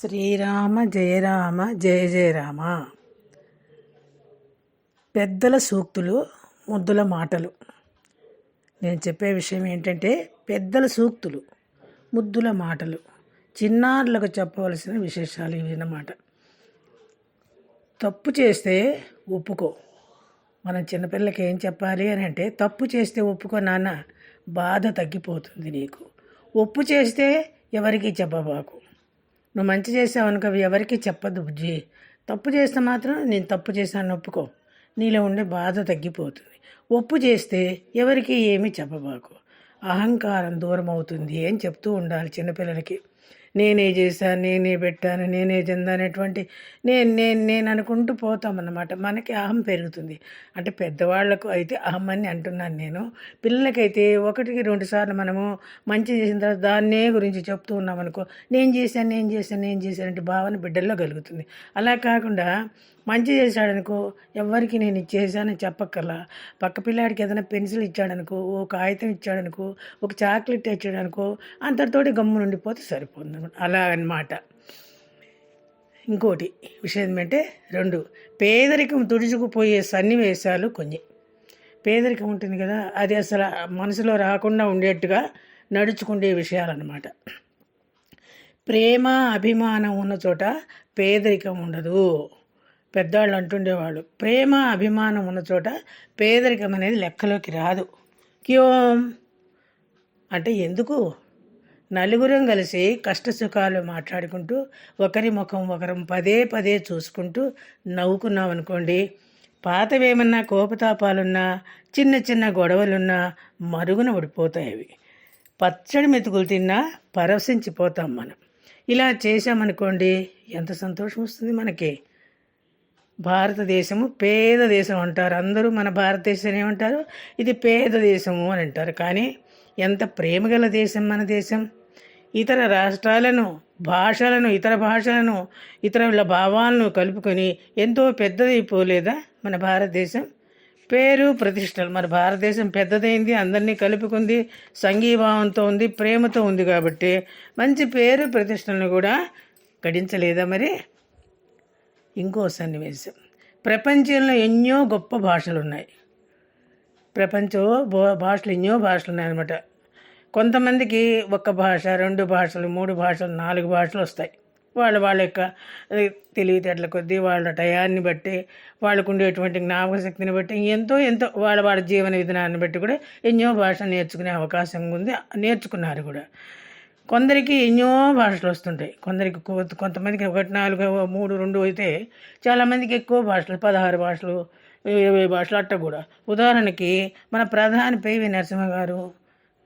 శ్రీరామ జయ రామ జయ జయ రామ. పెద్దల సూక్తులు ముద్దుల మాటలు. నేను చెప్పే విషయం ఏంటంటే పెద్దల సూక్తులు ముద్దుల మాటలు. చిన్నారులకు చెప్పవలసిన విశేషాలు ఇవి అన్నమాట. తప్పు చేస్తే ఒప్పుకో. మనం చిన్నపిల్లలకి ఏం చెప్పాలి అని అంటే తప్పు చేస్తే ఒప్పుకో నాన్న బాధ తగ్గిపోతుంది నీకు. ఒప్పు చేస్తే ఎవరికి చెప్పబాకు. నువ్వు మంచి చేసావనుకో ఎవరికీ అవి ఎవరికి చెప్పదు బుజ్జి. తప్పు చేస్తే మాత్రం నేను తప్పు చేశాను ఒప్పుకో. నీలో ఉండే బాధ తగ్గిపోతుంది. ఒప్పు చేస్తే ఎవరికి ఏమీ చెప్పబాకు. అహంకారం దూరం అవుతుంది అని చెప్తూ ఉండాలి చిన్నపిల్లలకి. నేనే చేశాను నేనే పెట్టాను నేనే చెందనేటువంటి నేను నేను నేను అనుకుంటూ పోతామన్నమాట. మనకి అహం పెరుగుతుంది. అంటే పెద్దవాళ్ళకు అయితే అహం అని అంటున్నాను నేను. పిల్లలకైతే ఒకటికి రెండు సార్లు మనము మంచి చేసిన తర్వాత దాన్నే గురించి చెప్తూ ఉన్నాం అనుకో నేను చేశాను నేను చేశాను నేను చేశాను అంటే భావన బిడ్డల్లో కలుగుతుంది. అలా కాకుండా మంచి చేశాడనుకో ఎవరికి నేను ఇచ్చేసానని చెప్పక్కర్లా. పక్క పిల్లాడికి ఏదైనా పెన్సిల్ ఇచ్చాడనుకో ఓ కాగితం ఇచ్చాడనుకో ఒక చాక్లెట్ ఇచ్చాడనుకో అంతటితోటి గమ్ము నుండిపోతే సరిపోతుంది అనమాట అలా అన్నమాట. ఇంకోటి విషయం ఏంటంటే రెండు పేదరికం తుడుచుకుపోయే సన్నివేశాలు కొన్ని. పేదరికం ఉంటుంది కదా అది అసలు మనసులో రాకుండా ఉండేట్టుగా నడుచుకునే విషయాలన్నమాట. ప్రేమ అభిమానం ఉన్న చోట పేదరికం ఉండదు. పెద్దవాళ్ళు అంటుండేవాళ్ళు ప్రేమ అభిమానం ఉన్న చోట పేదరికం అనేది లెక్కలోకి రాదు. క్యోం అంటే ఎందుకు? నలుగురం కలిసి కష్ట సుఖాలు మాట్లాడుకుంటూ ఒకరి ముఖం ఒకరం పదే పదే చూసుకుంటూ నవ్వుకున్నాం అనుకోండి పాతవేమన్నా కోపతాపాలున్నా చిన్న చిన్న గొడవలున్నా మరుగున పడిపోతాయి అవి. పచ్చడి మెతుకులు తిన్నా పరవశించిపోతాం మనం. ఇలా చేశామనుకోండి ఎంత సంతోషం వస్తుంది మనకి. భారతదేశము పేద దేశం అంటారు. అందరూ మన భారతదేశం ఏమంటారు? ఇది పేద దేశము అని అంటారు. కానీ ఎంత ప్రేమగల దేశం మన దేశం? ఇతర రాష్ట్రాలను భాషలను ఇతర భాషలను ఇతరుల భావాలను కలుపుకొని ఎంతో పెద్దదైపోలేదా మన భారతదేశం? పేరు ప్రతిష్టలు. మన భారతదేశం పెద్దదైంది అందరినీ కలుపుకుంది సంఘీభావంతో ఉంది ప్రేమతో ఉంది కాబట్టి మంచి పేరు ప్రతిష్టలను కూడా గడించలేదా మరి? ఇంకో సన్నివేశం. ప్రపంచంలో ఎన్నో గొప్ప భాషలు ఉన్నాయి ప్రపంచం భాషలు ఎన్నో భాషలు ఉన్నాయన్నమాట కొంతమందికి ఒక భాష రెండు భాషలు మూడు భాషలు నాలుగు భాషలు వస్తాయి. వాళ్ళు వాళ్ళ యొక్క తెలివితేటల కొద్దీ వాళ్ళ టయాన్ని బట్టి వాళ్ళకు ఉండేటువంటి జ్ఞాపక శక్తిని బట్టి ఎంతో ఎంతో వాళ్ళ వాళ్ళ జీవన విధానాన్ని బట్టి కూడా ఎన్నో భాష నేర్చుకునే అవకాశం ఉంది నేర్చుకున్నారు కూడా. కొందరికి ఎన్నో భాషలు వస్తుంటాయి. కొందరికి కొంతమందికి ఒకటి నాలుగు మూడు రెండు అయితే చాలామందికి ఎక్కువ భాషలు పదహారు భాషలు ఇరవై భాషలు అట్ట కూడా. ఉదాహరణకి మన ప్రధాని పివి నరసింహ గారు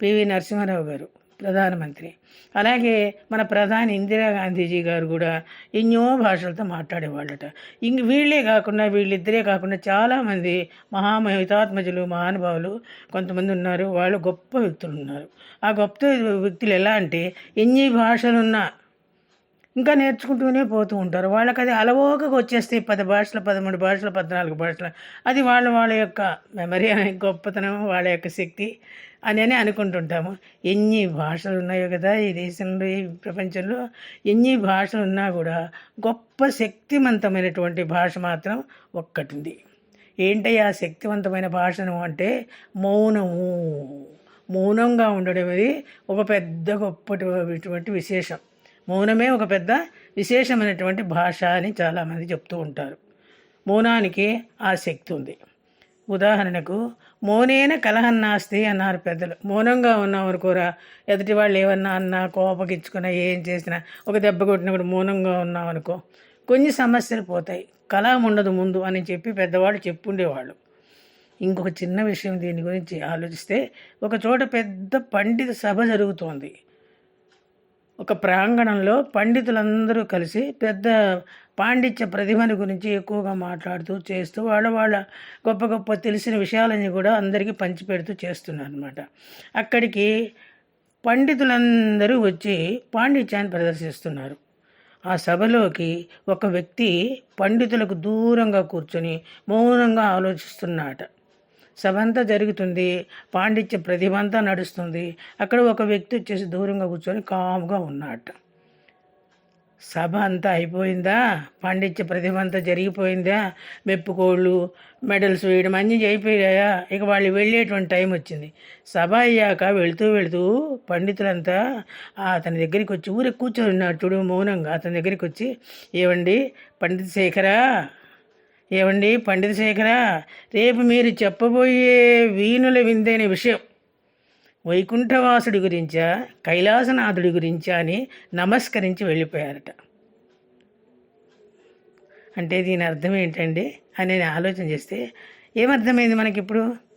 పివి నరసింహారావు గారు ప్రధానమంత్రి. అలాగే మన ప్రధాని ఇందిరాగాంధీజీ గారు కూడా ఎన్నో భాషలతో మాట్లాడేవాళ్ళట. ఇంక వీళ్ళే కాకుండా వీళ్ళిద్దరే కాకుండా చాలామంది మహామహితాత్మజులు మహానుభావులు కొంతమంది ఉన్నారు. వాళ్ళు గొప్ప వ్యక్తులు ఉన్నారు. ఆ గొప్ప వ్యక్తులు ఎలా అంటే ఎన్ని భాషలున్నా ఇంకా నేర్చుకుంటూనే పోతూ ఉంటారు. వాళ్ళకి అది అలవోకగా వచ్చేస్తాయి పది భాషలు పదమూడు భాషలు పద్నాలుగు భాషలు. అది వాళ్ళ వాళ్ళ యొక్క మెమరీ అనే గొప్పతనం వాళ్ళ యొక్క శక్తి. అని అని అనుకుంటుంటాము. ఎన్ని భాషలు ఉన్నాయో కదా ఈ దేశంలో ఈ ప్రపంచంలో ఎన్ని భాషలు ఉన్నా కూడా గొప్ప శక్తివంతమైనటువంటి భాష మాత్రం ఒక్కటి ఉంది ఆ శక్తివంతమైన భాషను అంటే మౌనము. మౌనంగా ఉండడం అనేది ఒక పెద్ద గొప్పటువంటి విశేషం. మౌనమే ఒక పెద్ద విశేషమైనటువంటి భాష అని చాలామంది చెప్తూ ఉంటారు. మౌనానికి ఆ శక్తి ఉంది. ఉదాహరణకు మౌనేన కలహన్నాస్తి అన్నారు పెద్దలు. మౌనంగా ఉన్నాం అనుకోరా ఎదుటి వాళ్ళు ఏమన్నా అన్నా కోపగించుకున్నా ఏం చేసినా ఒక దెబ్బ కొట్టినప్పుడు మౌనంగా ఉన్నాం అనుకో కొన్ని సమస్యలు పోతాయి. కలహం ఉండదు ముందు అని చెప్పి పెద్దవాళ్ళు చెప్పుండేవాళ్ళు. ఇంకొక చిన్న విషయం దీని గురించి ఆలోచిస్తే ఒక చోట పెద్ద పండిత సభ జరుగుతోంది. ఒక ప్రాంగణంలో పండితులందరూ కలిసి పెద్ద పాండిత్య ప్రతిభని గురించి ఎక్కువగా మాట్లాడుతూ చేస్తూ వాళ్ళ వాళ్ళ గొప్ప గొప్ప తెలిసిన విషయాలన్నీ కూడా అందరికీ పంచిపెడుతూ చేస్తున్నారు అనమాట అక్కడికి పండితులందరూ వచ్చి పాండిత్యాన్ని ప్రదర్శిస్తున్నారు. ఆ సభలోకి ఒక వ్యక్తి పండితులకు దూరంగా కూర్చొని మౌనంగా ఆలోచిస్తున్నాట సభంతా జరుగుతుంది. పాండిత్య ప్రతిభంతా నడుస్తుంది. అక్కడ ఒక వ్యక్తి వచ్చేసి దూరంగా కూర్చొని కామ్గా ఉన్నాడు సభ అంతా అయిపోయిందా? పాండిత్య ప్రతిభ అంతా జరిగిపోయిందా? మెప్పుకోళ్ళు మెడల్స్ వేయడం అన్నీ అయిపోయాయా? ఇక వాళ్ళు వెళ్ళేటువంటి టైం వచ్చింది. సభ అయ్యాక వెళుతూ వెళుతూ పండితులంతా అతని దగ్గరికి వచ్చి ఊరే కూర్చొని ఉన్నాడు చూడు మౌనంగా అతని దగ్గరికి వచ్చి ఏవండి పండిత శేఖరా ఏమండి? పండిత శేఖర రేపు మీరు చెప్పబోయే వీణుల విందైన విషయం. వైకుంఠవాసుడి గురించా కైలాసనాథుడి గురించా అని నమస్కరించి వెళ్ళిపోయారట. అంటే దీని అర్థం ఏంటండి? అని నేను ఆలోచన చేస్తే ఏమర్థమైంది మనకిప్పుడు?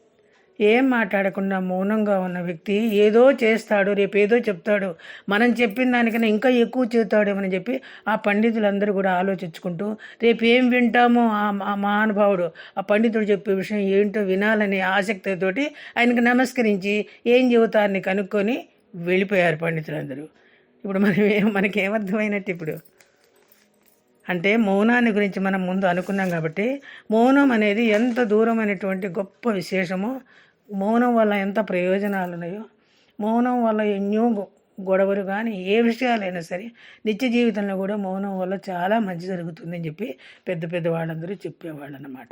ఏం మాట్లాడకుండా మౌనంగా ఉన్న వ్యక్తి ఏదో చేస్తాడు రేపు ఏదో చెప్తాడు. మనం చెప్పిన దానికన్నా ఇంకా ఎక్కువ చేస్తాడేమని చెప్పి ఆ పండితులందరూ కూడా ఆలోచించుకుంటూ రేపు ఏం వింటామో ఆ మహానుభావుడు? ఆ పండితుడు చెప్పే విషయం ఏంటో వినాలనే ఆసక్తితోటి ఆయనకు నమస్కరించి ఏం చెబుతారని కనుక్కొని వెళ్ళిపోయారు పండితులందరూ. ఇప్పుడు మనం ఏం మనకి ఏమర్థమైనట్టు ఇప్పుడు? అంటే మౌనాన్ని గురించి మనం ముందు అనుకున్నాం కాబట్టి మౌనం అనేది ఎంత దూరమైనటువంటి గొప్ప విశేషమో మౌనం వల్ల ఎంత ప్రయోజనాలు ఉన్నాయో మౌనం వల్ల ఎన్నో గొడవలు కానీ ఏ విషయాలైనా సరే నిత్య జీవితంలో కూడా మౌనం వల్ల చాలా మంచి జరుగుతుందని చెప్పి పెద్ద పెద్ద వాళ్ళందరూ చెప్పేవాళ్ళు అన్నమాట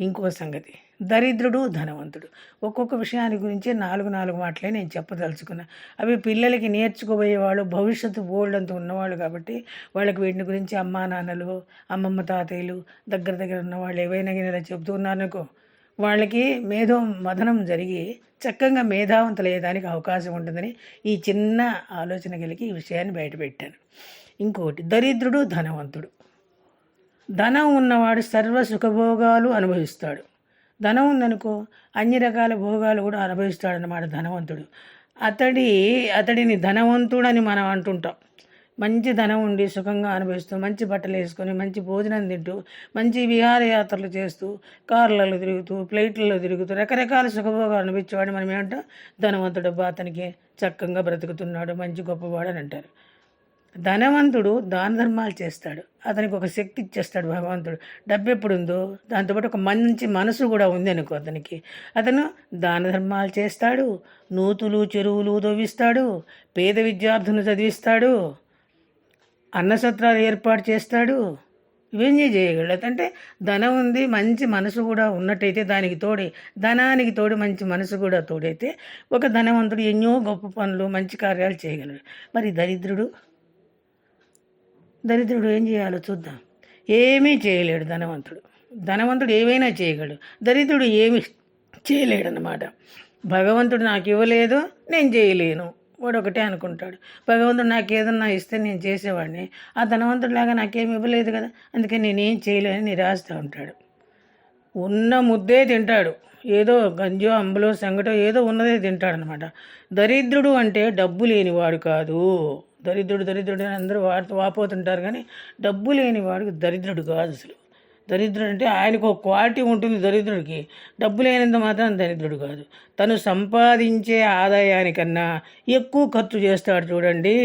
ఇంకో సంగతి దరిద్రుడు ధనవంతుడు. ఒక్కొక్క విషయాన్ని గురించి నాలుగు నాలుగు మాటలే నేను చెప్పదలుచుకున్నా. అవి పిల్లలకి నేర్చుకోబోయేవాళ్ళు భవిష్యత్తు బోల్డ్ అంత ఉన్నవాళ్ళు కాబట్టి వాళ్ళకి వీటిని గురించి అమ్మా నాన్నలు అమ్మమ్మ తాతయ్యలు దగ్గర దగ్గర ఉన్న వాళ్ళు ఏవైనా ఇలా చెబుతూ ఉన్నారనుకో వాళ్ళకి మేధో మదనం జరిగి చక్కగా మేధావంతులయ్యేదానికి అవకాశం ఉంటుందని ఈ చిన్న ఆలోచన కలిగి ఈ విషయాన్ని బయటపెట్టాను ఇంకొకటి దరిద్రుడు ధనవంతుడు. ధనం ఉన్నవాడు సర్వ సుఖభోగాలు అనుభవిస్తాడు. ధనం ఉందనుకో అన్ని రకాల భోగాలు కూడా అనుభవిస్తాడన్నమాట ధనవంతుడు. అతడి అతడిని ధనవంతుడని మనం అంటుంటాం. మంచి ధనం ఉండి సుఖంగా అనుభవిస్తూ మంచి బట్టలు వేసుకొని మంచి భోజనం తింటూ మంచి విహారయాత్రలు చేస్తూ కార్లలో తిరుగుతూ ఫ్లైట్లలో తిరుగుతూ రకరకాల సుఖభోగాలు అనుభవించేవాడు మనం ఏమంటాం? ధనవంతుడు అతనికి చక్కగా బ్రతుకుతున్నాడు మంచి గొప్పవాడు అని అంటారు. ధనవంతుడు దాన ధర్మాలు చేస్తాడు. అతనికి ఒక శక్తి ఇచ్చేస్తాడు భగవంతుడు. డబ్బు ఎప్పుడు ఉందో దాంతోపాటు ఒక మంచి మనసు కూడా ఉంది అనుకో అతనికి. అతను దాన ధర్మాలు చేస్తాడు నూతులు చెరువులు తవ్విస్తాడు పేద విద్యార్థులను చదివిస్తాడు అన్నసత్రాలు ఏర్పాటు చేస్తాడు. ఇవన్నీ చేయగలడు అంటే ధనం ఉంది మంచి మనసు కూడా ఉన్నట్టయితే దానికి తోడే ధనానికి తోడు మంచి మనసు కూడా తోడైతే ఒక ధనవంతుడు ఎన్నో గొప్ప పనులు మంచి కార్యాలు చేయగలడు. మరి దరిద్రుడు? దరిద్రుడు ఏం చేయాలో చూద్దాం. ఏమీ చేయలేడు ధనవంతుడు. ధనవంతుడు ఏమైనా చేయగలడు. దరిద్రుడు ఏమి చేయలేడనమాట భగవంతుడు నాకు ఇవ్వలేదు నేను చేయలేను. వాడు ఒకటే అనుకుంటాడు. భగవంతుడు నాకు ఏదన్నా ఇస్తే నేను చేసేవాడిని. ఆ ధనవంతుడిలాగా నాకేమి ఇవ్వలేదు కదా. అందుకే నేనేం చేయలేని నిరాశతో ఉంటాడు. ఉన్న ముద్దే తింటాడు. ఏదో గంజో అంబలో సంగటో ఏదో ఉన్నదే తింటాడు అనమాట దరిద్రుడు అంటే డబ్బు లేనివాడు కాదు. దరిద్రుడు దరిద్రుడు అని అందరూ వాడుతూ వాపోతుంటారు కానీ డబ్బు లేనివాడు దరిద్రుడు కాదు అసలు. దరిద్రుడు అంటే ఆయనకు ఒక క్వాలిటీ ఉంటుంది దరిద్రుడికి. డబ్బు లేనంత మాత్రం దరిద్రుడు కాదు. తను సంపాదించే ఆదాయానికన్నా ఎక్కువ ఖర్చు చేస్తాడు చూడండి.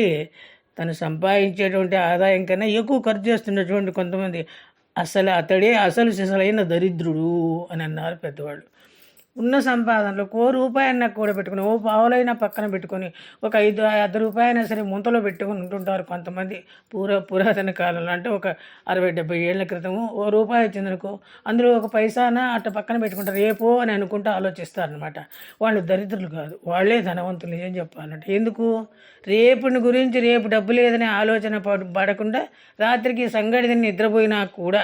తను సంపాదించేటువంటి ఆదాయం కన్నా ఎక్కువ ఖర్చు చేస్తున్నటువంటి కొంతమంది. అసలు అతడే అసలు సిసలైన దరిద్రుడు అని అన్నారు పెద్దవాళ్ళు. ఉన్న సంపాదనలో ఓ రూపాయన్న కూడబెట్టుకుని ఓ పావులైనా పక్కన పెట్టుకొని ఒక ఐదు అర్ధ రూపాయైనా సరే ముంతలో పెట్టుకొని ఉంటుంటారు కొంతమంది. పూర పురాతన కాలంలో అంటే ఒక అరవై డెబ్బై ఏళ్ళ క్రితము ఓ రూపాయి వచ్చిందనుకో అందులో ఒక పైసాన అట్ట పక్కన పెట్టుకుంటారు. రేపో అని అనుకుంటూ ఆలోచిస్తారనమాట వాళ్ళు దరిద్రులు కాదు. వాళ్ళే ధనవంతులు ఏం చెప్పాలంటే. ఎందుకు? రేపుని గురించి రేపు డబ్బు లేదనే ఆలోచన పడకుండా రాత్రికి సంగడిని నిద్రపోయినా కూడా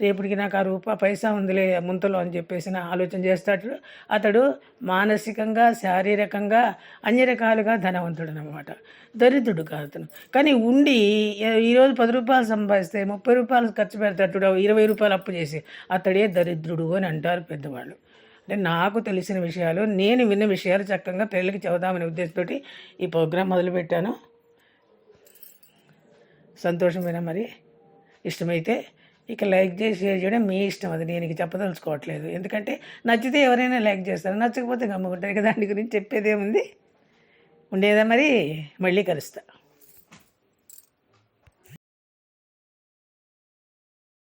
రేపటికి నాకు ఆ రూపా పైసా ఉందిలే ముంతలో అని చెప్పేసి నా ఆలోచన చేస్తాడు. అతడు మానసికంగా శారీరకంగా అన్ని రకాలుగా ధనవంతుడు అనమాట దరిద్రుడు కాదు అతను. కానీ ఉండి ఈరోజు పది రూపాయలు సంపాదిస్తే ముప్పై రూపాయలు ఖర్చు పెడతాడు ఇరవై రూపాయలు అప్పు చేసి అతడే దరిద్రుడు అని అంటారు పెద్దవాళ్ళు. అంటే నాకు తెలిసిన విషయాలు నేను విన్న విషయాలు చక్కగా పిల్లలకి చదువుదామనే ఉద్దేశంతో ఈ ప్రోగ్రాం మొదలుపెట్టాను. సంతోషమేనా మరి? ఇష్టమైతే ఇక లైక్ చేసి షేర్ చేయడం మీ ఇష్టం అది. నేను ఇక చెప్పదలుచుకోవట్లేదు. ఎందుకంటే నచ్చితే ఎవరైనా లైక్ చేస్తారు. నచ్చకపోతే గమ్ముకుంటారు. ఇక దాని గురించి చెప్పేదేముంది? ఉండేదా మరి? మళ్ళీ కలుస్తా.